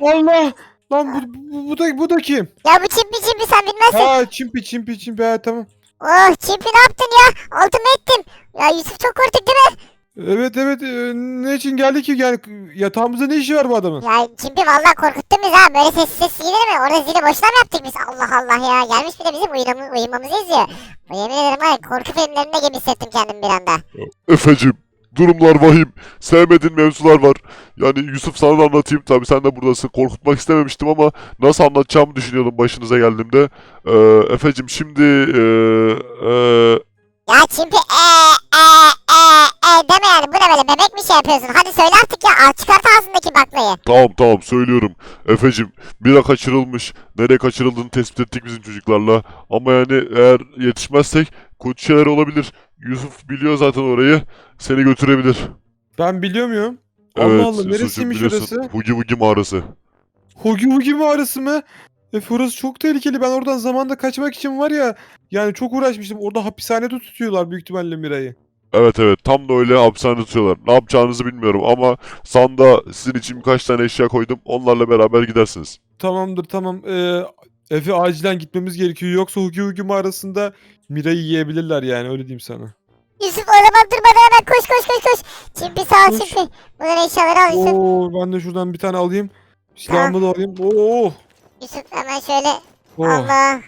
Allah! Lan bu, bu, bu da bu da kim? Ya bu çimpi çimpi sen bilmezsin. Ha çimpi çimpi çimpi ha tamam. Oh çimpi ne yaptın ya? Altıma ettin. Ya Yusuf çok korktuk değil mi? Evet evet e, ne için geldi ki yani yatağımızda ne işi var bu adamın? Ya çimpi vallahi korkuttun bizi ha. Böyle sessiz sessiz gider mi? Orada zili boşuna mı yaptık biz? Allah Allah ya. Gelmiş bir de bizim uyumamı, uyumamızı izliyor. Yemin ederim ya korku filmlerinde gibi hissettim kendimi bir anda. Efecim, durumlar vahim. Sevmediğin mevzular var. Yani Yusuf sana da anlatayım. Tabii sen de buradasın. Korkutmak istememiştim ama nasıl anlatacağımı düşünüyordum başınıza geldiğimde. Ee, Efecim şimdi... Ee, ee, Ya çimpi e e e e deme yani. Bu ne böyle bebek mi şey yapıyorsun? Hadi söyle artık ya. Al çıkart ağzındaki baklayı. Tamam tamam söylüyorum. Efecim bira kaçırılmış. Nereye kaçırıldığını tespit ettik bizim çocuklarla. Ama yani eğer yetişmezsek kötü şeyler olabilir. Yusuf biliyor zaten orayı. Seni götürebilir. Ben biliyor muyum? Evet, Allah Allah neresiymiş orası? Hugi Hugi mağarası. Hugi Hugi mağarası mı? Efe orası çok tehlikeli. Ben oradan zamanda kaçmak için var ya yani çok uğraşmıştım. Orada hapishanede tutuyorlar büyük ihtimalle Mira'yı. Evet evet tam da öyle hapishanede tutuyorlar. Ne yapacağınızı bilmiyorum ama sanda sizin için birkaç tane eşya koydum. Onlarla beraber gidersiniz. Tamamdır tamam. Ee, Efe acilen gitmemiz gerekiyor. Yoksa Hugi Hugi mağarasında Mira'yı yiyebilirler yani öyle diyeyim sana. Yusuf o zaman durmadan hemen koş koş koş koş. Çimpi sağ ol Koş. çimpi. Buradan eşyaları al Yusuf. Oo ben de şuradan bir tane alayım. Silahımı da alayım. Oo. Yusuf hemen şöyle. Oh. Allah.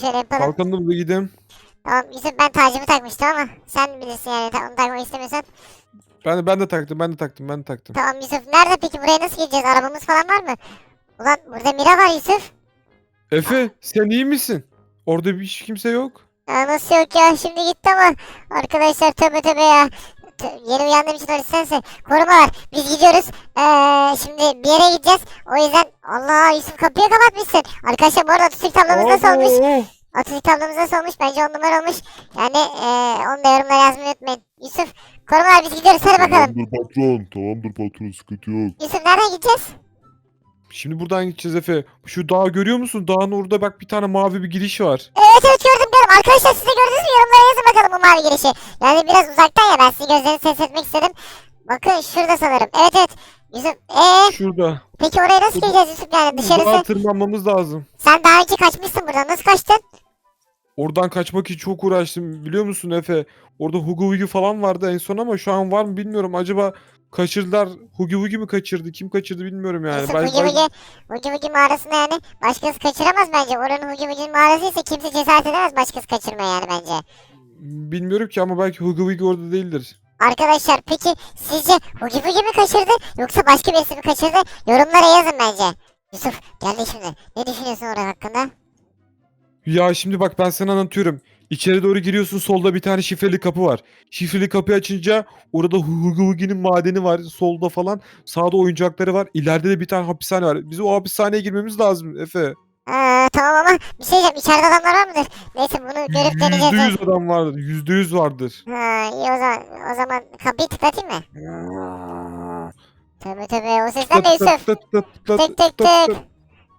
Şöyle yapalım. Kalkanımı da gideyim. Tamam Yusuf ben tacımı takmıştım ama sen bilirsin yani ta- onu takmak istemiyorsan. Ben de, ben de taktım ben de taktım ben de taktım. Tamam Yusuf nerede peki buraya nasıl gireceğiz arabamız falan var mı? Ulan burada Mira var Yusuf. Efe sen iyi misin? Orada bir hiç kimse yok. Ya nasıl yok ya şimdi gitti ama arkadaşlar tövbe tövbe ya. Tö- Yeni uyandığım için öyle sense. Koruma var. Biz gidiyoruz. Ee, şimdi bir yere gideceğiz. O yüzden Allah Yusuf kapıyı kapatmışsın. Arkadaşlar bu arada Atatürk tablomuz nasıl olmuş? Oo. Atatürk tablomuz nasıl olmuş? Bence on numara olmuş. Yani ee, onu da yorumlara yazmayı unutmayın. Yusuf korumalar biz gidiyoruz hadi bakalım. Tamamdır patron. Tamamdır patron sıkıntı yok. Yusuf nereden gideceğiz? Şimdi buradan gideceğiz Efe. Şu dağı görüyor musun? Dağın orada bak bir tane mavi bir giriş var. Evet evet gördüm gördüm. Arkadaşlar siz de gördünüz mü? Yorumlara yazın bakalım bu mavi girişi. Yani biraz uzaktan ya ben sizin gözlerinizi ses etmek istedim. Bakın şurada sanırım. Evet evet. Yusuf eee Şurada. peki oraya nasıl gireceğiz Yusuf yani Dağa dışarısı? tırmanmamız lazım. Sen daha önce kaçmışsın buradan nasıl kaçtın? Oradan kaçmak için çok uğraştım biliyor musun Efe? Orada Hugi Hugi falan vardı en son ama şu an var mı bilmiyorum. Acaba kaçırdılar. Hugi Hugi mi kaçırdı? Kim kaçırdı bilmiyorum yani. Yusuf Ben- Hugi Hugi, Hugi Hugi mağarasında yani başkası kaçıramaz bence. Oranın Hugi Hugi'nin mağarasıysa kimse cesaret edemez başkası kaçırmaya yani bence. Bilmiyorum ki ama belki Hugi Hugi orada değildir. Arkadaşlar peki sizce Hugi Hugi mi kaçırdı yoksa başka birisi mi kaçırdı? Yorumlara yazın bence. Yusuf geldi şimdi. Ne düşünüyorsun orada hakkında? Ya şimdi bak ben sana anlatıyorum. İçeri doğru giriyorsun solda bir tane şifreli kapı var. Şifreli kapıyı açınca orada Hugi Hugi'nin madeni var solda falan. Sağda oyuncakları var. İleride de bir tane hapishane var. Biz o hapishaneye girmemiz lazım Efe. Ee, tamam ama bir şey diyeceğim. İçeride adamlar var mıdır? Neyse bunu görüp Yüzde deneyeceğiz. yüz adam vardır. Yüzde yüz vardır. Ha, iyi o zaman, o zaman kapıyı tıklatayım mı? Tövbe tövbe o sesler ne Yusuf? Tık tık tık Tık tık tık.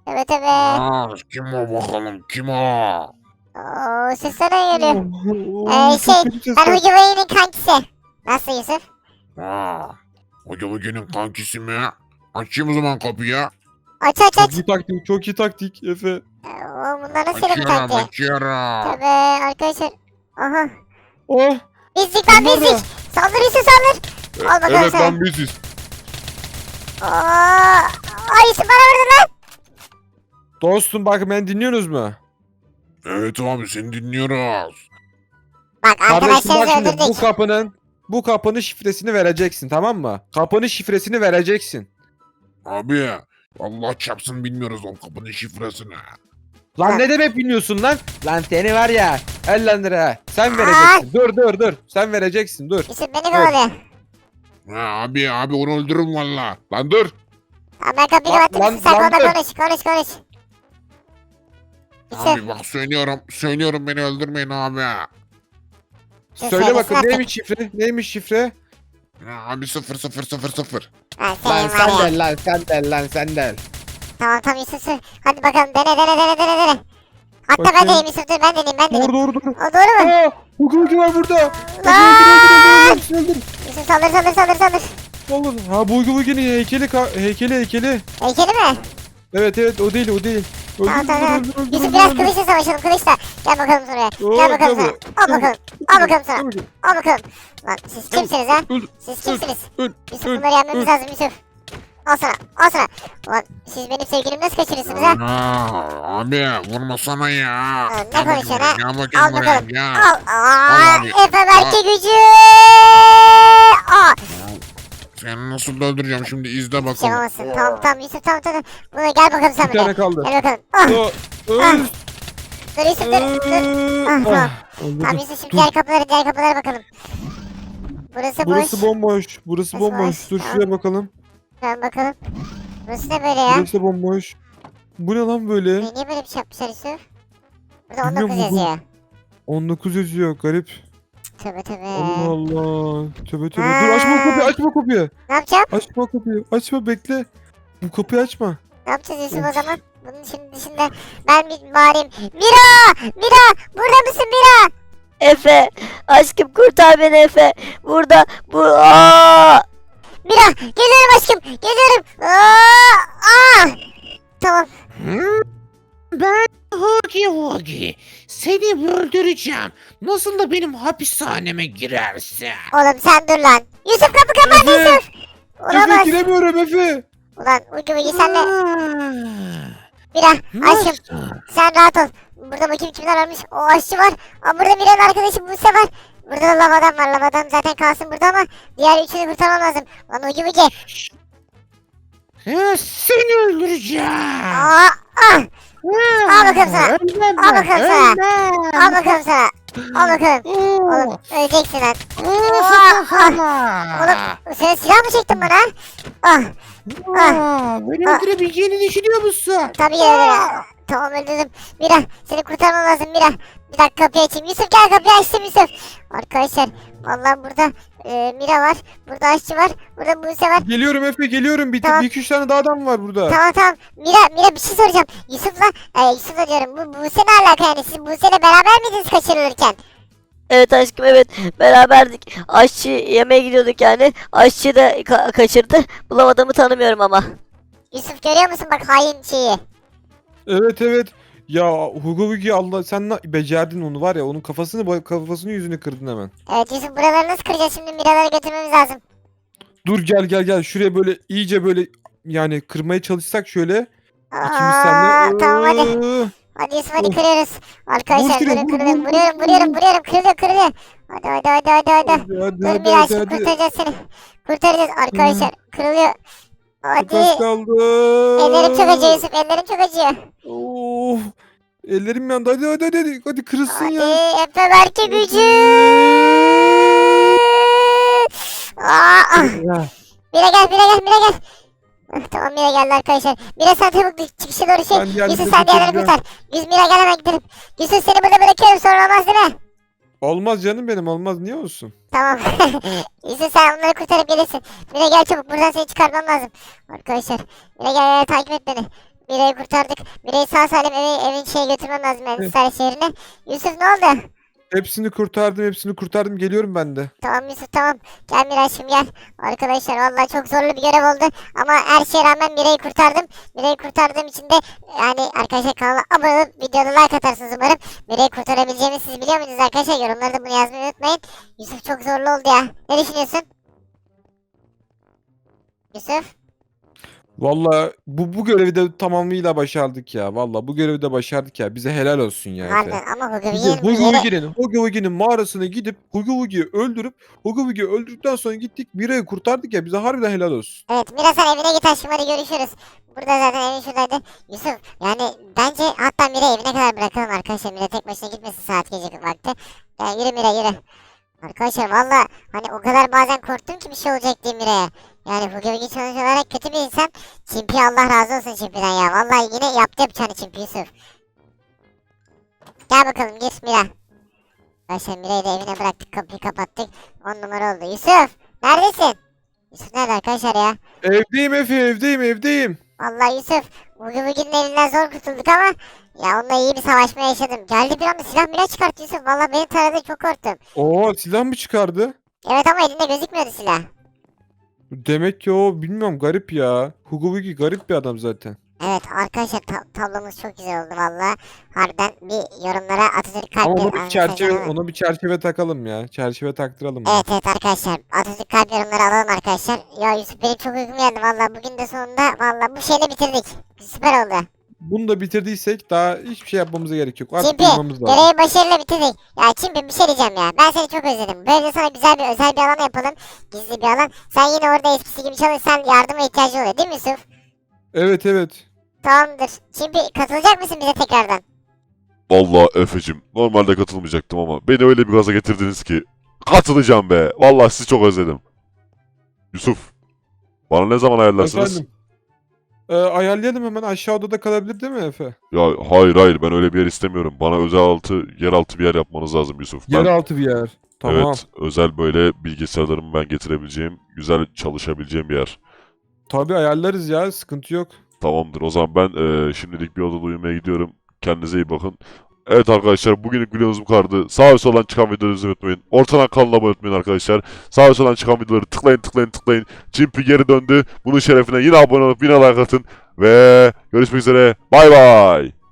Tövbe tövbe. Aa, kim o bakalım kim o? Oo sesler ne geliyor? Ee, şey, Ben Hugi Hugi'nin kankisi. Nasıl Yusuf? Aa, hoca bugünün kankisi mi? Açayım o zaman kapıyı. Aç aç Çok aç. iyi taktik, çok iyi taktik Efe. Ee, Oo, bunlar nasıl bir Açıyorum kanki? açıyorum. Tövbe arkadaşlar. Aha. Oh, Bizlik lan bunlar bizlik. Saldır Yusuf saldır. Al bakalım Evet sana. lan biziz. Oo. Ay Yusuf bana vurdu lan. Dostum bak beni dinliyorsunuz mu? Evet abi seni dinliyoruz. Bak Kardeşim bak arkadaşlarınızı şimdi bu öldürdük. kapının bu kapının şifresini vereceksin tamam mı? Kapının şifresini vereceksin. Abi Allah çarpsın bilmiyoruz o kapının şifresini. Lan Ha. ne demek bilmiyorsun lan? Lan seni var ya. Ellendir. Sen Aa. vereceksin. Dur dur dur. Sen vereceksin dur. Yusuf beni kovalıyor. Ha, abi abi onu öldürürüm valla. Lan dur. Tamam ben kapıyı Lan- kapattım. lan- Sen lan dur. konuş konuş konuş. Abi bak söylüyorum. Söylüyorum beni öldürmeyin abi. Söyle artık. neymiş şifre? Neymiş şifre? Abi sıfır sıfır sıfır sıfır. Ha, senin var ya. lan sen del lan sen del. Tamam tamam Yusuf sür. Hadi bakalım dene dene dene dene dene. Hatta ben Bakayım. deneyeyim Yusuf dur ben deneyeyim ben Doğru deneyeyim. doğru doğru. O doğru mu? Aa, Hukuki var burada. Hadi Lan! öldür öldür öldür öldür. Yusuf saldır saldır saldır saldır. Olur. Ha Buygu Bugi'nin heykeli ka- heykeli heykeli. Heykeli mi? Evet evet o değil o değil. Tamam tamam. Yusuf biraz kılıçla savaşalım kılıçla. Gel bakalım buraya. Oo, Gel bakalım buraya. Al bakalım. Al bakalım sana. Öldür, Al bakalım. Lan siz kimsiniz ha? Siz kimsiniz? Yusuf bunları yenmemiz lazım Yusuf. Al sana. Al sana. Ulan siz benim sevgilimi nasıl kaçırırsınız ha? Aa, abi vurmasana ya. ne konuşuyorsun ha? Gel Al bakayım buraya. bakalım. Gel. Al. Aa, abi. Efe belki gücü. Aa. Seni nasıl öldüreceğim şimdi izle Şey bakalım. yapamazsın. Tamam tamam Yusuf tamam tamam. Buna gel bakalım sen Bir buraya. tane kaldı. Gel bakalım. Ah, Ö- öl. dur Yusuf dur. dur. Ah, tamam. Yusuf şimdi Dur. diğer kapılara diğer kapılara bakalım. Burası boş. Burası bomboş. Burası Burası bomboş. boş. Dur Tamam. şuraya bakalım. Tamam bakalım. Burası ne böyle ya? Burası bomboş. Bu ne lan böyle? Niye böyle bir şey yapmışlar Yusuf? Burada Bilmiyorum, 19 bu- yazıyor. 19 yazıyor garip. Tövbe tövbe. Allah Allah. Tövbe tövbe. Aa. Dur açma kapıyı açma kapıyı. Ne yapacağım? Açma kapıyı. Açma bekle. Bu kapıyı açma. Ne yapacağız Yusuf o zaman? Bunun şimdi dışında ben bir bağırayım. Mira! Mira! Burada mısın Mira? Efe, aşkım kurtar beni Efe. Burada bu aa! Mira! Geliyorum aşkım! Geliyorum! Aa! Aa! Tamam. Ben Hugi Hugi. Seni öldüreceğim. Nasıl da benim hapishaneme girersin? Oğlum sen dur lan. Yusuf kapı kapat Efe. Yusuf! Efe Olamaz. giremiyorum Efe. Ulan ucu ucu senle. Ah, Mira aşkım Nasıl? sen rahat ol. Burada bakayım kimler varmış. O aşçı var. Aa, burada Mira'nın arkadaşı Buse var. Burada da lavadan var. Lavadan zaten kalsın burada ama diğer üçünü kurtarmam lazım. Lan ucu ucu. Seni öldüreceğim. Aa, ah, al bakalım sana. Ölmem Al ben, bakalım sana. ölmem. al bakalım sana. Al bakalım. Oğlum öleceksin lan. Aa, kafama. Oğlum sen silah mı çektin bana? Ah Aa, Beni Ah. öldürebileceğini düşünüyor musun? tabii ki öyle. Tamam öldürdüm. Mira seni kurtarmam lazım Mira. Bir dakika kapıyı açayım. Yusuf gel kapıyı açtım Yusuf. Arkadaşlar vallahi burada e, Mira var. Burada aşçı var. Burada Buse var. Geliyorum Efe geliyorum. Bir, Tamam. bir iki üç tane daha adam var burada. Tamam tamam. Mira Mira bir şey soracağım. Yusuf'la e, Yusuf'la diyorum. Bu Buse ne alaka yani? Siz Buse'yle beraber miydiniz kaçırılırken? Evet aşkım evet beraberdik. Aşçı yemeğe gidiyorduk yani. Aşçı da ka- kaçırdı. Bulamadığımı tanımıyorum ama. Yusuf görüyor musun bak hain şeyi. Evet evet. Ya Hugo Hugi Allah sen na- becerdin onu var ya onun kafasını kafasını yüzünü kırdın hemen. Evet Yusuf buraları nasıl kıracağız şimdi Mira'ları götürmemiz lazım. Dur gel gel gel şuraya böyle iyice böyle yani kırmaya çalışsak şöyle ikimiz Aa, tamam hadi. Iıı. Hadi Yusuf hadi kırıyoruz. Arkadaşlar Vur şuraya, durun vur, kırıyorum vur, vuruyorum vur, vuruyorum vur. vuruyorum kırılıyor kırılıyor. Hadi hadi hadi hadi hadi. Hadi Dur hadi hadi. şimdi hadi. kurtaracağız seni. Kurtaracağız arkadaşlar kırılıyor. Hadi. Az kaldı. Ellerim çok acıyor Yusuf ellerim çok acıyor. Of. Ellerim yandı. Hadi hadi hadi. Hadi, hadi kırılsın Hadi ya. Efe belki gücü. Aa, ah. Ya. Mira gel Mira gel Mira gel. Ah, Tamam Mira geldi arkadaşlar. Mira sen çabuk çıkışa doğru şey. Ben geldim, Yusuf sen diğerlerini kurtaracağım. kurtar. Biz Mira gel hemen gidelim. Yusuf seni burada bırakıyorum sonra olmaz değil mi? Olmaz canım benim olmaz. Niye olsun? Tamam. Yusuf sen onları kurtarıp gelirsin. Mira gel çabuk buradan seni çıkarmam lazım. Arkadaşlar Mira gel, gel takip et beni. Mira'yı kurtardık. Mira'yı sağ salim evi, evin şeye götürmem lazım yani. Star şehrine. Yusuf ne oldu? Hepsini kurtardım. Hepsini kurtardım. Geliyorum ben de. Tamam Yusuf tamam. Gel Miraç'ım gel. Arkadaşlar vallahi çok zorlu bir görev oldu. Ama her şeye rağmen Mira'yı kurtardım. Mira'yı kurtardığım için de yani arkadaşlar kanala abone olup videoda like atarsınız umarım. Mira'yı kurtarabileceğimi siz biliyor muydunuz arkadaşlar? Yorumlarda bunu yazmayı unutmayın. Yusuf çok zorlu oldu ya. Ne düşünüyorsun? Yusuf? Vallahi bu bu görevi de tamamıyla başardık ya. Vallahi bu görevi de başardık ya. Bize helal olsun ya Efe. Harbiden ama bu Hugo yeri... Hugi'nin Hugo Hugi'nin mağarasına gidip Hugo Hugi'yi öldürüp Hugo Hugi'yi öldürdükten sonra gittik Mira'yı kurtardık ya. Bize harbiden helal olsun. Evet Mira sen evine git aşkım hadi görüşürüz. Burada zaten evin şuradaydı. Yusuf yani bence hatta Mira evine kadar bırakalım arkadaşlar. Mira tek başına gitmesin saat gece vakti. Yani yürü Mira yürü. Arkadaşlar valla hani o kadar bazen korktum ki bir şey olacak diye Mira'ya. Yani Hugo Hugo sonuç olarak kötü bir insan. Çimpi Allah razı olsun Çimpi'den ya. Vallahi yine yaptı yapacağını Çimpi Yusuf. Gel bakalım gir Mira. Arkadaşlar Mira'yı da evine bıraktık kapıyı kapattık. 10 numara oldu. Yusuf neredesin? Yusuf nerede arkadaşlar ya? Evdeyim Efe evdeyim evdeyim. Vallahi Yusuf bugün bugünün elinden zor kurtulduk ama ya onunla iyi bir savaşma yaşadım. Geldi bir anda silah bile çıkarttı Yusuf. Vallahi beni taradı çok korktum. Oo silah mı çıkardı? Evet ama elinde gözükmüyordu silah. Demek ki o bilmiyorum garip ya. Hugo Wuggy garip bir adam zaten. Evet arkadaşlar ta- tablomuz çok güzel oldu valla. Harbiden bir yorumlara Atatürk Ama kalpli ona bir çerçeve, ona bir çerçeve takalım ya. Çerçeve taktıralım. ya. Evet evet arkadaşlar Atatürk kalp yorumları alalım arkadaşlar. Ya Yusuf benim çok uykum geldi valla bugün de sonunda valla bu şeyle bitirdik. Süper oldu. Bunu da bitirdiysek daha hiçbir şey yapmamıza gerek yok. Artık Çimpi uyumamız lazım. görevi başarıyla bitirdik. Ya Çimpi bir şey diyeceğim ya. Ben seni çok özledim. Böyle sana güzel bir özel bir alan yapalım. Gizli bir alan. Sen yine orada eskisi gibi çalışsan yardıma ihtiyacı oluyor değil mi Yusuf? Evet evet. Tamamdır. Çimpi katılacak mısın bize tekrardan? Vallahi Efe'cim normalde katılmayacaktım ama beni öyle bir gaza getirdiniz ki katılacağım be. Vallahi sizi çok özledim. Yusuf bana ne zaman ayarlarsınız? Efendim. Ee, ayarlayalım hemen aşağı odada kalabilir değil mi Efe? Ya hayır hayır ben öyle bir yer istemiyorum. Bana özel altı, yeraltı bir yer yapmanız lazım Yusuf. Ben, Yeraltı bir yer. Tamam. Evet özel böyle bilgisayarlarımı ben getirebileceğim, güzel çalışabileceğim bir yer. Tabii ayarlarız ya sıkıntı yok. Tamamdır o zaman ben eee, şimdilik bir odada uyumaya gidiyorum. Kendinize iyi bakın. Evet arkadaşlar bugünlük videomuz bu kadardı. Sağ ve soldan çıkan videoları izlemeyi unutmayın. Ortadan kanala abone unutmayın arkadaşlar. Sağ ve soldan çıkan videoları tıklayın tıklayın tıklayın. Cimpi geri döndü. Bunun şerefine yine abone olup yine like atın. Ve görüşmek üzere. Bay bay.